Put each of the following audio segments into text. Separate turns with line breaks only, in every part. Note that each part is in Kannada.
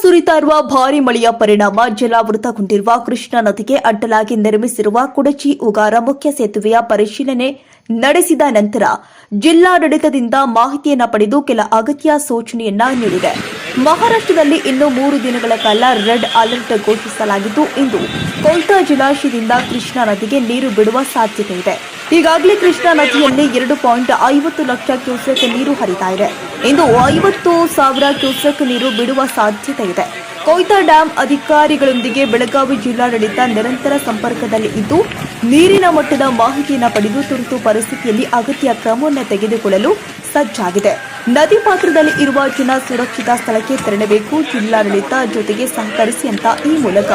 ಸುರಿತಾ ಇರುವ ಭಾರಿ ಮಳೆಯ ಪರಿಣಾಮ ಜಲಾವೃತಗೊಂಡಿರುವ ಕೃಷ್ಣಾ ನದಿಗೆ ಅಡ್ಡಲಾಗಿ ನಿರ್ಮಿಸಿರುವ ಕುಡಚಿ ಉಗಾರ ಮುಖ್ಯ ಸೇತುವೆಯ ಪರಿಶೀಲನೆ ನಡೆಸಿದ ನಂತರ ಜಿಲ್ಲಾಡಳಿತದಿಂದ ಮಾಹಿತಿಯನ್ನು ಪಡೆದು ಕೆಲ ಅಗತ್ಯ ಸೂಚನೆಯನ್ನ ನೀಡಿದೆ. ಮಹಾರಾಷ್ಟ್ರದಲ್ಲಿ ಇನ್ನು ಮೂರು ದಿನಗಳ ಕಾಲ ರೆಡ್ ಅಲರ್ಟ್ ಘೋಷಿಸಲಾಗಿದ್ದು, ಇಂದು ಕೋಲ್ತಾ ಜಲಾಶಯದಿಂದ ಕೃಷ್ಣಾ ನದಿಗೆ ನೀರು ಬಿಡುವ ಸಾಧ್ಯತೆ ಇದೆ. ಈಗಾಗಲೇ ಕೃಷ್ಣಾ ನದಿಯಲ್ಲಿ ಎರಡು ಪಾಯಿಂಟ್ ಐವತ್ತು ಲಕ್ಷ ಕ್ಯೂಸೆಕ್ ನೀರು ಹರಿತಾ ಇದೆ. ಇಂದು ಐವತ್ತು ಸಾವಿರ ಕ್ಯೂಸೆಕ್ ನೀರು ಬಿಡುವ ಸಾಧ್ಯತೆ ಇದೆ. ಕೊಯ್ತಾ ಡ್ಯಾಂ ಅಧಿಕಾರಿಗಳೊಂದಿಗೆ ಬೆಳಗಾವಿ ಜಿಲ್ಲಾಡಳಿತ ನಿರಂತರ ಸಂಪರ್ಕದಲ್ಲಿ ಇದ್ದು, ನೀರಿನ ಮಟ್ಟದ ಮಾಹಿತಿಯನ್ನು ಪಡೆದು ತುರ್ತು ಪರಿಸ್ಥಿತಿಯಲ್ಲಿ ಅಗತ್ಯ ಕ್ರಮವನ್ನು ತೆಗೆದುಕೊಳ್ಳಲು ಸಜ್ಜಾಗಿದೆ. ನದಿ ಪಾತ್ರದಲ್ಲಿ ಇರುವ ಜನ ಸುರಕ್ಷಿತ ಸ್ಥಳಕ್ಕೆ ತೆರಳಬೇಕು, ಜಿಲ್ಲಾಡಳಿತ ಜೊತೆಗೆ ಸಹಕರಿಸಿ ಅಂತ ಈ ಮೂಲಕ.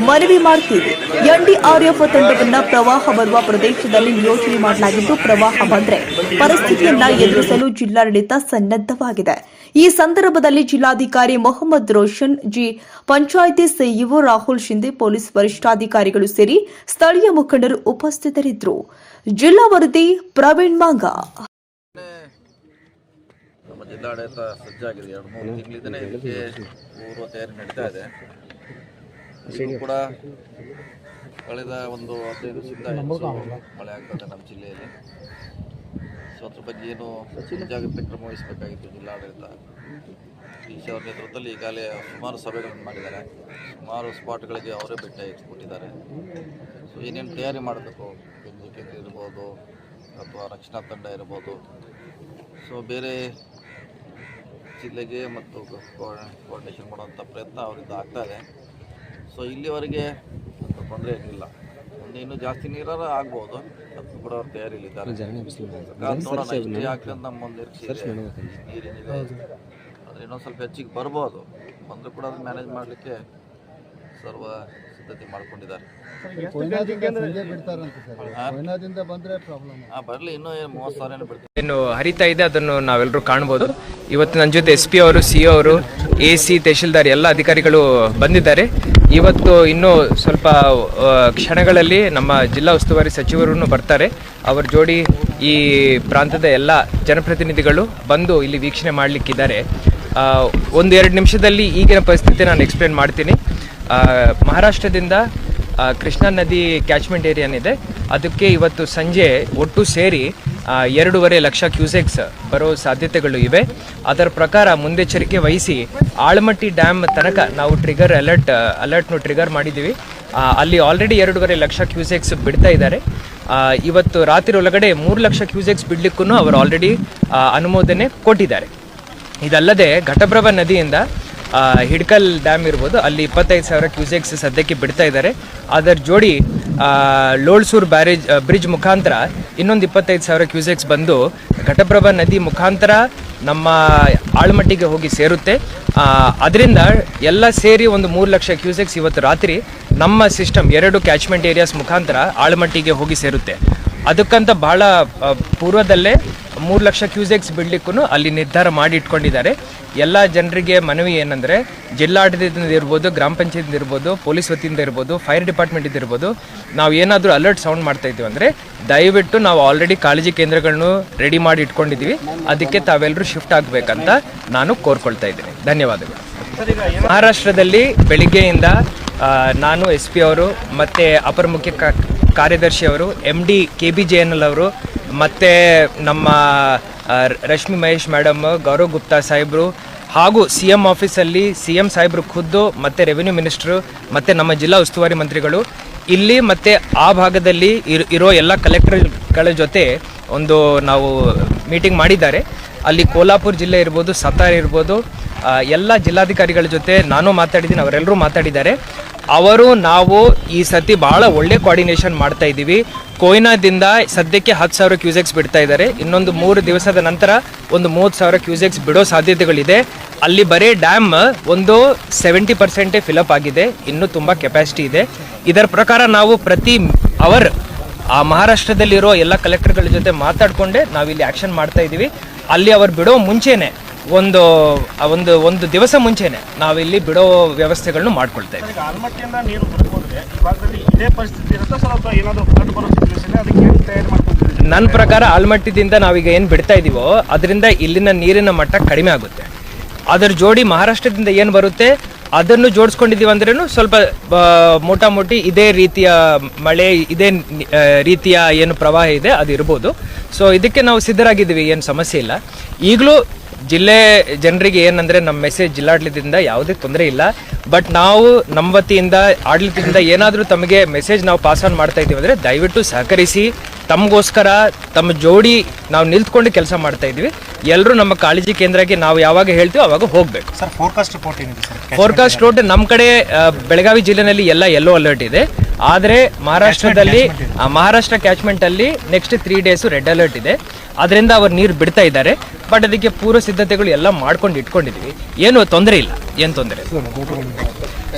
ಮನವಿ ಮಾಡ್ತೀವಿ. ಎನ್ಡಿಆರ್ಎಫ್ ತಂಡವನ್ನ ಪ್ರವಾಹ ಬರುವ ಪ್ರದೇಶದಲ್ಲಿ ನಿಯೋಜನೆ ಮಾಡಲಾಗಿದ್ದು, ಪ್ರವಾಹ ಬಂದ್ರೆ ಪರಿಸ್ಥಿತಿಯನ್ನ ಎದುರಿಸಲು ಜಿಲ್ಲಾಡಳಿತ ಸನ್ನದ್ಧವಾಗಿದೆ. ಈ ಸಂದರ್ಭದಲ್ಲಿ ಜಿಲ್ಲಾಧಿಕಾರಿ Mohammed Roshan, G. Panchayat CEO Rahul Shinde police ವರಿಷ್ಠಾಧಿಕಾರಿಗಳು ಸೇರಿ ಸ್ಥಳೀಯ ಮುಖಂಡರು ಉಪಸ್ಥಿತರಿದ್ದರು. ಜಿಲ್ಲಾ ವರದಿ ಪ್ರವೀಣ್ ಮಾಂಗ.
ಜಿಲ್ಲಾಡಳಿತ ಸಜ್ಜಾಗಿದೆ. ಎರಡು ಮೂರು ತಿಂಗಳಿಂದನೇ ಇದಕ್ಕೆ ಪೂರ್ವ ತಯಾರಿ ನಡೀತಾ ಇದೆ. ಇದು ಕೂಡ ಕಳೆದ ಒಂದು ಹದಿನೈದು ದಿವಸದಿಂದ ಮಳೆ ಆಗ್ತದೆ ನಮ್ಮ ಜಿಲ್ಲೆಯಲ್ಲಿ. ಸೊ ಅದ್ರ ಬಗ್ಗೆ ಏನು ಮುಂಜಾಗ್ರತೆ ಕ್ರಮ ವಹಿಸಬೇಕಾಗಿತ್ತು ಜಿಲ್ಲಾಡಳಿತ? ಈಶಾ ಅವರ ನೇತೃತ್ವದಲ್ಲಿ ಈಗಾಗಲೇ ಸುಮಾರು ಸಭೆಗಳನ್ನು ಮಾಡಿದ್ದಾರೆ. ಸುಮಾರು ಸ್ಪಾಟ್ಗಳಿಗೆ ಅವರೇ ಭೇಟಿ ಕೊಟ್ಟಿದ್ದಾರೆ. ಸೊ ಏನೇನು ತಯಾರಿ ಮಾಡಬೇಕು? ಬೆಂಜಿ ಕೇಂದ್ರ ಇರ್ಬೋದು ಅಥವಾ ರಕ್ಷಣಾ ತಂಡ ಇರ್ಬೋದು. ಸೊ ಬೇರೆ ಜಿಲ್ಲೆಗೆ ಮತ್ತು ಕೋಆರ್ಡಿನೇಷನ್ ಮಾಡುವಂಥ ಪ್ರಯತ್ನ ಅವರಿಂದ ಆಗ್ತಾ ಇದೆ. ಸೊ ಇಲ್ಲಿವರೆಗೆ ಅಂತ ತೊಂದರೆ ಏನಿಲ್ಲ. ಮುಂದೆ ಇನ್ನೂ ಜಾಸ್ತಿ ನೀರಾರ ಆಗ್ಬೋದು. ಅದಕ್ಕೂ ಕೂಡ ಅವ್ರು ತಯಾರಿಯಲ್ಲಿದ್ದಾರೆ. ಕಾದ್ ನೋಡೋಣ ಇಷ್ಟೇ ಆಗ್ತದೆ ಅಂತ ನಮ್ಮ ಒಂದು ನೀರೇನಿದೆ. ಆದರೆ ಇನ್ನೊಂದು ಸ್ವಲ್ಪ ಹೆಚ್ಚಿಗೆ ಬರ್ಬೋದು. ಬಂದರೂ ಕೂಡ ಅದು ಮ್ಯಾನೇಜ್ ಮಾಡಲಿಕ್ಕೆ ಸರ್ವ ಸಿದ್ಧತೆ ಮಾಡ್ಕೊಂಡಿದ್ದಾರೆ. ಬರಲಿ ಇನ್ನೂ ಏನು ಮೂವತ್ತು ಸಾವಿರ ಏನು ಬಿಡ್ತಾರೆ
ಏನು ಹರಿತಾ ಇದೆ ಅದನ್ನು ನಾವೆಲ್ಲರೂ ಕಾಣ್ಬೋದು. ಇವತ್ತು ನನ್ನ ಜೊತೆ ಎಸ್ ಪಿ ಅವರು ಸಿ ಅವರು ಎ ಸಿ ತಹಶೀಲ್ದಾರ್ ಎಲ್ಲ ಅಧಿಕಾರಿಗಳು ಬಂದಿದ್ದಾರೆ. ಇವತ್ತು ಇನ್ನೂ ಸ್ವಲ್ಪ ಕ್ಷಣಗಳಲ್ಲಿ ನಮ್ಮ ಜಿಲ್ಲಾ ಉಸ್ತುವಾರಿ ಸಚಿವರು ಬರ್ತಾರೆ. ಅವರ ಜೋಡಿ ಈ ಪ್ರಾಂತದ ಎಲ್ಲ ಜನಪ್ರತಿನಿಧಿಗಳು ಬಂದು ಇಲ್ಲಿ ವೀಕ್ಷಣೆ ಮಾಡಲಿಕ್ಕಿದ್ದಾರೆ. ಒಂದು ಎರಡು ನಿಮಿಷದಲ್ಲಿ ಈಗಿನ ಪರಿಸ್ಥಿತಿ ನಾನು ಎಕ್ಸ್ಪ್ಲೇನ್ ಮಾಡ್ತೀನಿ. ಮಹಾರಾಷ್ಟ್ರದಿಂದ ಕೃಷ್ಣಾ ನದಿ ಕ್ಯಾಚ್ಮೆಂಟ್ ಏರಿಯಾನಿದೆ ಅದಕ್ಕೆ ಇವತ್ತು ಸಂಜೆ ಒಟ್ಟು ಸೇರಿ ಎರಡೂವರೆ ಲಕ್ಷ ಕ್ಯೂಸೆಕ್ಸ್ ಬರೋ ಸಾಧ್ಯತೆಗಳು ಇವೆ. ಅದರ ಪ್ರಕಾರ ಮುಂದೆಚ್ಚರಿಕೆ ವಹಿಸಿ, ಆಳಮಟ್ಟಿ ಡ್ಯಾಮ್ ತನಕ ನಾವು ಟ್ರಿಗರ್ ಅಲರ್ಟ್ ಅಲರ್ಟ್ನು ಟ್ರಿಗರ್ ಮಾಡಿದ್ದೀವಿ. ಅಲ್ಲಿ ಆಲ್ರೆಡಿ ಎರಡೂವರೆ ಲಕ್ಷ ಕ್ಯೂಸೆಕ್ಸ್ ಬಿಡ್ತಾ ಇದ್ದಾರೆ. ಇವತ್ತು ರಾತ್ರಿ ಒಳಗಡೆ ಮೂರು ಲಕ್ಷ ಕ್ಯೂಸೆಕ್ಸ್ ಬಿಡ್ಲಿಕ್ಕೂ ಅವರು ಆಲ್ರೆಡಿ ಅನುಮೋದನೆ ಕೊಟ್ಟಿದ್ದಾರೆ. ಇದಲ್ಲದೆ ಘಟಪ್ರಭಾ ನದಿಯಿಂದ ಹಿಡ್ಕಲ್ ಡ್ಯಾಮ್ ಇರ್ಬೋದು. ಅಲ್ಲಿ ಇಪ್ಪತ್ತೈದು ಸಾವಿರ ಕ್ಯೂಸೆಕ್ಸ್ ಸದ್ಯಕ್ಕೆ ಬಿಡ್ತಾ ಇದ್ದಾರೆ. ಅದರ ಜೋಡಿ ಲೋಳ್ಸೂರ್ ಬ್ಯಾರೇಜ್ ಬ್ರಿಡ್ಜ್ ಮುಖಾಂತರ ಇನ್ನೊಂದು ಇಪ್ಪತ್ತೈದು ಸಾವಿರ ಕ್ಯೂಸೆಕ್ಸ್ ಬಂದು ಘಟಪ್ರಭಾ ನದಿ ಮುಖಾಂತರ ನಮ್ಮ ಆಳ್ಮಟ್ಟಿಗೆ ಹೋಗಿ ಸೇರುತ್ತೆ. ಅದರಿಂದ ಎಲ್ಲ ಸೇರಿ ಒಂದು ಮೂರು ಲಕ್ಷ ಕ್ಯೂಸೆಕ್ಸ್ ಇವತ್ತು ರಾತ್ರಿ ನಮ್ಮ ಸಿಸ್ಟಮ್ ಎರಡು ಕ್ಯಾಚ್ಮೆಂಟ್ ಏರಿಯಾಸ್ ಮುಖಾಂತರ ಆಳ್ಮಟ್ಟಿಗೆ ಹೋಗಿ ಸೇರುತ್ತೆ. ಅದಕ್ಕಂತ ಬಹಳ ಪೂರ್ವದಲ್ಲೇ ಮೂರು ಲಕ್ಷ ಕ್ಯೂಸೆಕ್ಸ್ ಬಿಡ್ಲಿಕ್ಕೂ ಅಲ್ಲಿ ನಿರ್ಧಾರ ಮಾಡಿ ಇಟ್ಕೊಂಡಿದ್ದಾರೆ. ಎಲ್ಲ ಜನರಿಗೆ ಮನವಿ ಏನಂದರೆ, ಜಿಲ್ಲಾಡಳಿತದಿಂದ ಇರ್ಬೋದು, ಗ್ರಾಮ ಪಂಚಾಯತ್ ಇರ್ಬೋದು, ಪೊಲೀಸ್ ವತಿಯಿಂದ ಇರ್ಬೋದು, ಫೈರ್ ಡಿಪಾರ್ಟ್ಮೆಂಟ್ ಇರ್ಬೋದು, ನಾವು ಏನಾದರೂ ಅಲರ್ಟ್ ಸೌಂಡ್ ಮಾಡ್ತಾ ಇದ್ದೀವಿ ಅಂದರೆ, ದಯವಿಟ್ಟು ನಾವು ಆಲ್ರೆಡಿ ಕಾಳಜಿ ಕೇಂದ್ರಗಳನ್ನು ರೆಡಿ ಮಾಡಿ ಇಟ್ಕೊಂಡಿದ್ದೀವಿ. ಅದಕ್ಕೆ ತಾವೆಲ್ಲರೂ ಶಿಫ್ಟ್ ಆಗಬೇಕಂತ ನಾನು ಕೋರ್ಕೊಳ್ತಾ ಇದ್ದೀನಿ. ಧನ್ಯವಾದಗಳು. ಮಹಾರಾಷ್ಟ್ರದಲ್ಲಿ ಬೆಳಿಗ್ಗೆಯಿಂದ ನಾನು ಎಸ್ ಪಿ ಅವರು ಮತ್ತು ಅಪರ ಮುಖ್ಯ ಕಾರ್ಯದರ್ಶಿ ಅವರು MD K B J N L ಅವರು ಮತ್ತು ನಮ್ಮ ರಶ್ಮಿ ಮಹೇಶ್ ಮೇಡಮ್, ಗೌರವ್ ಗುಪ್ತಾ ಸಾಹೇಬರು, ಹಾಗೂ ಸಿ ಎಂ ಆಫೀಸಲ್ಲಿ ಸಿ ಎಂ ಸಾಹೇಬರು ಖುದ್ದು, ಮತ್ತು ರೆವಿನ್ಯೂ ಮಿನಿಸ್ಟ್ರು, ಮತ್ತು ನಮ್ಮ ಜಿಲ್ಲಾ ಉಸ್ತುವಾರಿ ಮಂತ್ರಿಗಳು. ಇಲ್ಲಿ ಮತ್ತು ಆ ಭಾಗದಲ್ಲಿ ಇರ್- ಎಲ್ಲ ಕಲೆಕ್ಟರ್ಗಳ ಜೊತೆ ಒಂದು ನಾವು ಮೀಟಿಂಗ್ ಮಾಡಿದ್ದಾರೆ. ಅಲ್ಲಿ ಕೋಲಾಪುರ ಜಿಲ್ಲೆ ಇರ್ಬೋದು ಸತಾರ ಇರ್ಬೋದು ಎಲ್ಲ ಜಿಲ್ಲಾಧಿಕಾರಿಗಳ ಜೊತೆ ನಾನು ಮಾತಾಡಿದ್ದೀನಿ, ಅವರೆಲ್ಲರೂ ಮಾತಾಡಿದ್ದಾರೆ. ಅವರು ನಾವು ಈ ಸತಿ ಭಾಳ ಒಳ್ಳೆ ಕೋಆರ್ಡಿನೇಷನ್ ಮಾಡ್ತಾ ಇದ್ದೀವಿ. ಕೊಯ್ನಾದಿಂದ ಸದ್ಯಕ್ಕೆ ಹತ್ತು ಸಾವಿರ ಕ್ಯೂಸೆಕ್ಸ್ ಬಿಡ್ತಾ ಇದ್ದಾರೆ. ಇನ್ನೊಂದು ಮೂರು ದಿವಸದ ನಂತರ ಒಂದು ಮೂವತ್ತು ಸಾವಿರ ಕ್ಯೂಸೆಕ್ಸ್ ಬಿಡೋ ಸಾಧ್ಯತೆಗಳಿದೆ. ಅಲ್ಲಿ ಬರೀ ಡ್ಯಾಮ್ ಒಂದು ಸೆವೆಂಟಿ ಪರ್ಸೆಂಟೇ ಫಿಲಪ್ ಆಗಿದೆ. ಇನ್ನೂ ತುಂಬ ಕೆಪಾಸಿಟಿ ಇದೆ. ಇದರ ಪ್ರಕಾರ ನಾವು ಪ್ರತಿ ಅವರ್ ಆ ಮಹಾರಾಷ್ಟ್ರದಲ್ಲಿರೋ ಎಲ್ಲ ಕಲೆಕ್ಟರ್ಗಳ ಜೊತೆ ಮಾತಾಡ್ಕೊಂಡೆ ನಾವಿಲ್ಲಿ ಆ್ಯಕ್ಷನ್ ಮಾಡ್ತಾ ಇದ್ದೀವಿ. ಅಲ್ಲಿ ಅವರು ಬಿಡೋ ಮುಂಚೆನೆ ಒಂದು ಒಂದು ಒಂದು ದಿವಸ ಮುಂಚೆನೆ ನಾವಿಲ್ಲಿ ಬಿಡೋ ವ್ಯವಸ್ಥೆಗಳನ್ನು ಮಾಡ್ಕೊಳ್ತಾ ಇದ್ದೀವಿ ನನ್ನ ಪ್ರಕಾರ ಆಲ್ಮಟ್ಟಿದಿಂದ ನಾವೀಗ ಏನು ಬಿಡ್ತಾ ಇದೀವೋ ಅದರಿಂದ ಇಲ್ಲಿನ ನೀರಿನ ಮಟ್ಟ ಕಡಿಮೆ ಆಗುತ್ತೆ. ಅದರ ಜೋಡಿ ಮಹಾರಾಷ್ಟ್ರದಿಂದ ಏನು ಬರುತ್ತೆ ಅದನ್ನು ಜೋಡಿಸ್ಕೊಂಡಿದ್ದೀವಿ ಅಂದ್ರೂ ಸ್ವಲ್ಪ ಮೋಟಾಮೋಟಿ ಮೋಟಾ ಮೋಟಿ ಇದೇ ರೀತಿಯ ಮಳೆ ಇದೇ ರೀತಿಯ ಏನು ಪ್ರವಾಹ ಇದೆ ಅದು ಇರ್ಬೋದು ಸೊ ಇದಕ್ಕೆ ನಾವು ಸಿದ್ಧರಾಗಿದ್ದೀವಿ ಏನು ಸಮಸ್ಯೆ ಇಲ್ಲ. ಈಗಲೂ ಜಿಲ್ಲೆ ಜನರಿಗೆ ಏನಂದ್ರೆ ನಮ್ಮ ಮೆಸೇಜ್ ಜಿಲ್ಲಾಡಳಿತದಿಂದ ಯಾವುದೇ ತೊಂದರೆ ಇಲ್ಲ. ಬಟ್ ನಾವು ನಮ್ಮ ವತಿಯಿಂದ, ಆಡಳಿತದಿಂದ ಏನಾದರೂ ತಮಗೆ ಮೆಸೇಜ್ ನಾವು ಪಾಸ್ ಆನ್ ಮಾಡ್ತಾ ಇದ್ದೀವಿ ಅಂದರೆ ದಯವಿಟ್ಟು ಸಹಕರಿಸಿ. ತಮಗೋಸ್ಕರ ತಮ್ಮ ಜೋಡಿ ನಾವು ನಿಲ್ತ್ಕೊಂಡು ಕೆಲಸ ಮಾಡ್ತಾ ಇದ್ದೀವಿ. ಎಲ್ಲರೂ ನಮ್ಮ ಕಾಳಜಿ ಕೇಂದ್ರಕ್ಕೆ ನಾವು ಯಾವಾಗ ಹೇಳ್ತೀವೋ ಅವಾಗ ಹೋಗಬೇಕು.
ಸರ್ ಫೋರ್ಕಾಸ್ಟ್ ರಿಪೋರ್ಟ್ ಏನಿದೆ ಸರ್?
ಫೋರ್ಕಾಸ್ಟ್ ರೋಡ್ ನಮ್ಮ ಕಡೆ ಆ, ಬೆಳಗಾವಿ ಜಿಲ್ಲೆನಲ್ಲಿ ಎಲ್ಲ ಯೆಲ್ಲೋ ಅಲರ್ಟ್ ಇದೆ. ಆದರೆ ಮಹಾರಾಷ್ಟ್ರದಲ್ಲಿ ಆ, ಮಹಾರಾಷ್ಟ್ರ ಕ್ಯಾಚ್ಮೆಂಟ್ ಅಲ್ಲಿ next three days red alert ಇದೆ. ಅದರಿಂದ ಅವರು ನೀರು ಬಿಡ್ತಾ ಇದ್ದಾರೆ. ಬಟ್ ಅದಕ್ಕೆ ಪೂರ್ವ ಸಿದ್ಧತೆಗಳು ಎಲ್ಲ ಮಾಡ್ಕೊಂಡು ಇಟ್ಕೊಂಡಿದೀವಿ. ಏನು ತೊಂದರೆ ಇಲ್ಲ. ಏನು ತೊಂದರೆ ಇಲ್ಲ.